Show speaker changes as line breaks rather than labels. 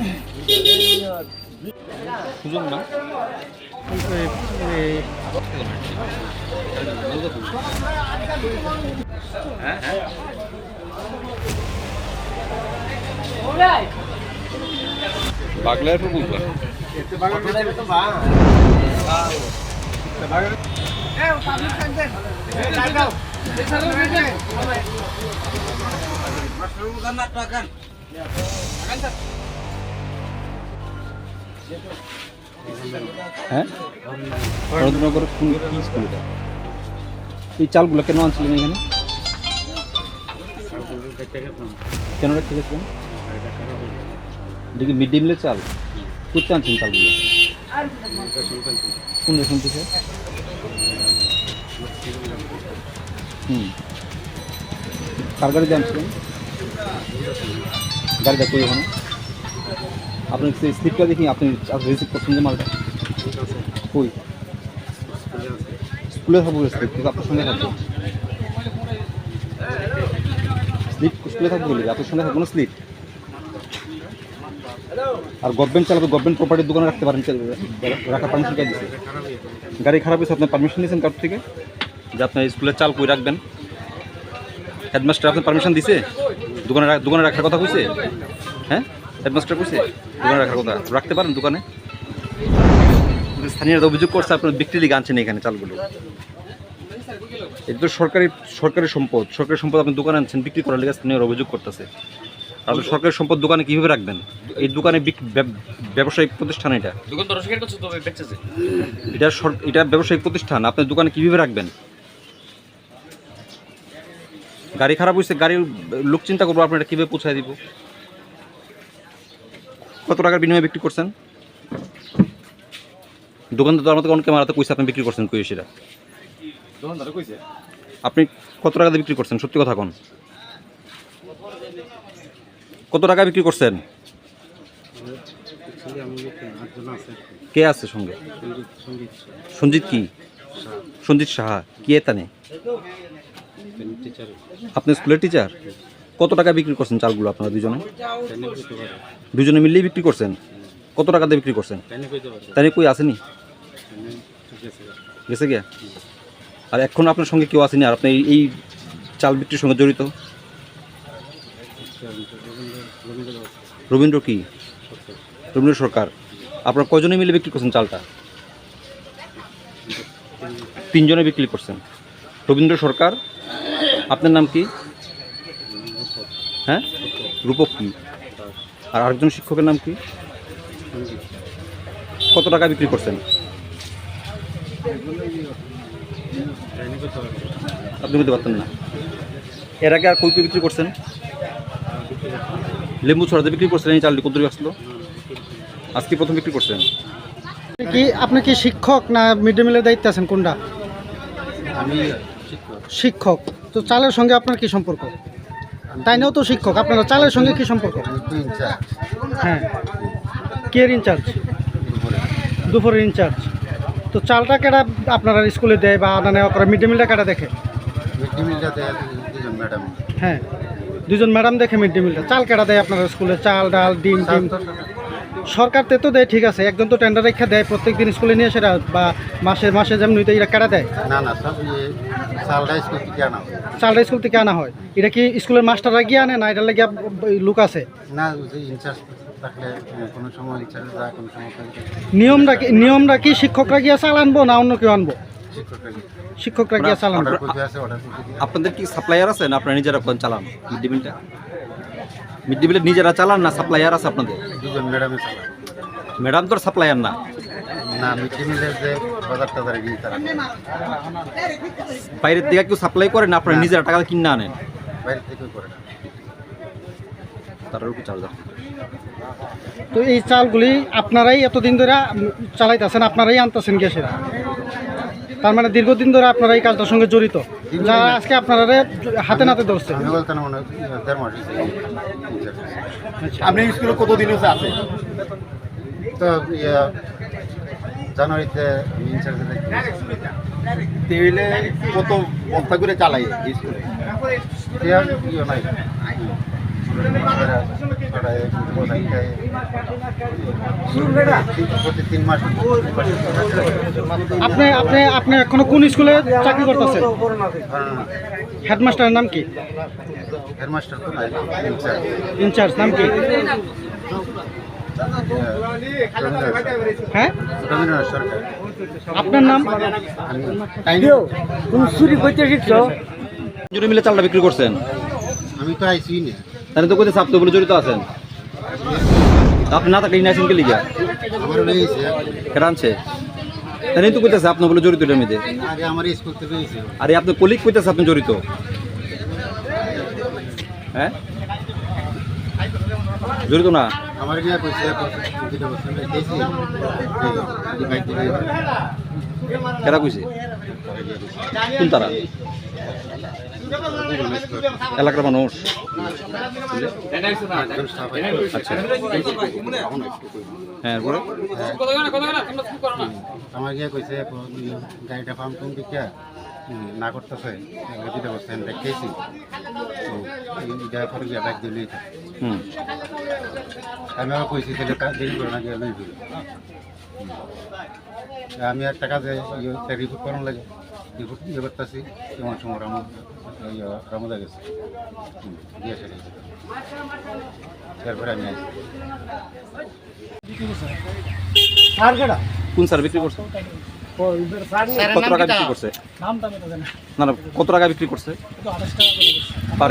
তুমি নয় সাবিত তো
দে মাথাকে
সুযোগ না বাগলার পর বুঝবা হ্যাঁ রবীন্দ্রনগর কোন কি স্কুল এটা এই চালগুলো কেন আনছিলেন এখানে? কেন রেখে গেছিলেন? দেখি মিড ডে মিলের চাল। করতে আনছেন চালগুলো? কোন রেশন থেকে? হুম। কার গাড়িতে আনছিলেন? গাড়িটা কই ওখানে আপনি সেই স্লিপটা দেখি, আপনি রিসিভ করছেন যে মালটা? কই? স্কুলে থাকব স্লিপ, কিন্তু আপনার সঙ্গে থাকব। স্লিপ, স্কুলে থাকব বলে? আপনার সঙ্গে থাকব না স্লিপ? আর গভর্নমেন্ট চালাবে গভর্নমেন্ট প্রপার্টির দোকানে রাখতে পারেন রাখার পারমিশন কে দিচ্ছে গাড়ি খারাপ হয়েছে, আপনার পারমিশন নিয়েছেন কার থেকে? যে আপনার স্কুলের চাল কই রাখবেন? হেডমাস্টার আপনার পারমিশন দিছে? দোকানে দোকানে রাখার কথা কইছে? হ্যাঁ? হেডমাস্টার কইছে দোকানে রাখার কথা। রাখতে পারেন দোকানে। স্থানীয়রা অভিযোগ করছে আপনার বিক্রি লিগে আনছেন এখানে চালগুলো। এটা তো সরকারি সরকারি সম্পদ। সরকারি সম্পদ আপনি দোকানে আনছেন বিক্রি করার লিগে স্থানীয়রা অভিযোগ করতেছে। আপনি সরকারি সম্পদ দোকানে কীভাবে রাখবেন? এই দোকানে ব্যবসায়িক প্রতিষ্ঠান এটা। এটা এটা ব্যবসায়িক প্রতিষ্ঠান। আপনার দোকানে কীভাবে রাখবেন? গাড়ি খারাপ হয়েছে গাড়ির লোক চিন্তা করব আপনার এটা কীভাবে পৌঁছায় দিব? কত টাকার বিনিময়ে বিক্রি করছেন? দোকানদার তো আমাদের অনেকে মারাতে কইছে আপনি বিক্রি করছেন কই সেটা
দোকানদার কইছে।
আপনি কত টাকা দিয়ে বিক্রি করছেন? সত্যি কথা কোন। কত টাকা বিক্রি করছেন? কে আছে সঙ্গে? সঞ্জিত কি? সঞ্জিত সাহা। কি এতানে আপনি স্কুলের টিচার কত টাকা বিক্রি করছেন চালগুলো আপনারা দুজনে? দুজনে মিললেই বিক্রি করছেন? কত টাকা দিয়ে বিক্রি করছেন? তাই কই আসেনি? গেছে গিয়া? আর এখন আপনার সঙ্গে কেউ আসেনি? আর আপনি এই- এই চাল বিক্রির সঙ্গে জড়িত? রবীন্দ্র কি? রবীন্দ্র সরকার। আপনারা কজনে মিলে বিক্রি করছেন চালটা? তিনজনে বিক্রি করছেন। রবীন্দ্র সরকার আপনার নাম কি? হ্যাঁ? রূপক কি? আর আরেকজন শিক্ষকের নাম কি? কত টাকা বিক্রি করছেন? আপনি বলতে পারতেন না। এর আগে আর কই কই বিক্রি করছেন? লেম্বু ছড়াতে বিক্রি করছেন এই চালটি কত দূরে আসলো আজকে প্রথম বিক্রি করছেন।
কি আপনি কি শিক্ষক না মিড ডে মিলের দায়িত্বে আছেন কোনটা?
আমি
শিক্ষক। তো চালের সঙ্গে আপনার কি সম্পর্ক? তাই নাও তো শিক্ষক। আপনারা চালের সঙ্গে কি সম্পর্ক? হ্যাঁ। কে ইনচার্জ দুপুরের ইনচার্জ তো চালটা কেটা আপনারা স্কুলে দেয় বা আনা নেওয়া করে? মিড ডে মিলটা কেটা দেখে হ্যাঁ। দুজন ম্যাডাম দেখে মিড ডে মিলটা। চাল কেটা দেয় আপনারা স্কুলে? চাল ডাল ডিম ডিম? সরকার তে তো দেয় ঠিক আছে একজন তো টেন্ডার রেখা দেয় প্রত্যেক দিন স্কুলে নিয়ে সেটা বা মাসে মাসে যেমন তো এরা কেটা দেয়।
না না সব ইয়ে চালটা স্কুল থেকে আনা হয়।
চালটা স্কুল থেকে আনা হয়। এটা কি স্কুলের মাস্টাররা গিয়ে আনে না এটা লেগে লোক আছে?
না যে ইনচার্জ থাকলে কোনো সময় ইনচার্জ কোনো সময়
নিয়মটা কি নিয়মটা কি শিক্ষকরা গিয়ে চাল আনব না অন্য কেউ আনব?
শিক্ষকরা
গিয়ে। চাল আনব।
আপনাদের কি সাপ্লায়ার আছে না আপনারা নিজেরা চালান? মিড ডে মিলটা? মিড ডে নিজেরা চালান না সাপ্লায়ার আছে আপনাদের?
দুজন ম্যাডামে চালায়
ম্যাডাম তো সাপ্লায়ার না?
না মিড মিলের যে বাজার টাজার এগিয়ে তারা
বাইরের দিকে কেউ সাপ্লাই করে না আপনারা নিজেরা টাকা কিনে আনেন?
বাইরে থেকে করে না।
তারাও কি চার্জ
তো এই চালগুলি আপনারাই এতদিন ধরে চালাইতেছেন আপনারাই আনতেছেন গ্যাসের। তার মানে দীর্ঘদিন ধরে আপনারা এই কাজটার সঙ্গে জড়িত। আজকে আপনারা হাতে নাতে ধরছে।
আমি বলতে না দেড়
আপনি স্কুলে কতদিন হচ্ছে আছে?
তো ইয়া, জানুয়ারিতে আমি ইনচার্জে দেখি
তেলে কত বস্তা করে চালাই স্কুলে?
ইয়ে নাই।
আপনি আপনি আপনি এখনও কোন স্কুলে চাকরি করতেছেন? হেডমাস্টারের নাম কি?
হেডমাস্টার তো নাই ইনচার্জ।
নাম কি? হ্যাঁ? আপনার নাম?
আমি।
জুড়ে মিলে চালটা বিক্রি করছেন?
আমি তো আইসি না।
তাহলে তো কোথায় সাপ্ত বলে জড়িত আছেন। আপনি না থাকলে ইনাইছেন কে লিগা? আনছে? তাহলে তো কইতেছে আপনার বলে জড়িত এটার মধ্যে। আরে আপনি কলিগ কইতেছে আপনি জড়িত। হ্যাঁ? জড়িত না? কেরা কইছে? কোন তারা? এলাকার মানুষ। আচ্ছা। হ্যাঁ
আমার গিয়া কইছে গাড়িটা ফার্ম টুম দিকে না করতেছে বছর আমি দেখেছি পরে গিয়া বাইক দিলেই আমি আবার কইছি তাহলে দেরি করে না ফিরি। আমি একটা কাজে রিপোর্ট করানো লাগে। রিপোর্ট ইয়ে করতেছি এমন সময় রাম রামদা গেছে। দিয়ে এসে গেছে। তারপরে আমি আইছি
কোন স্যার বিক্রি করছে? কত টাকা বিক্রি করছে? না। না কত টাকা বিক্রি করছে? পার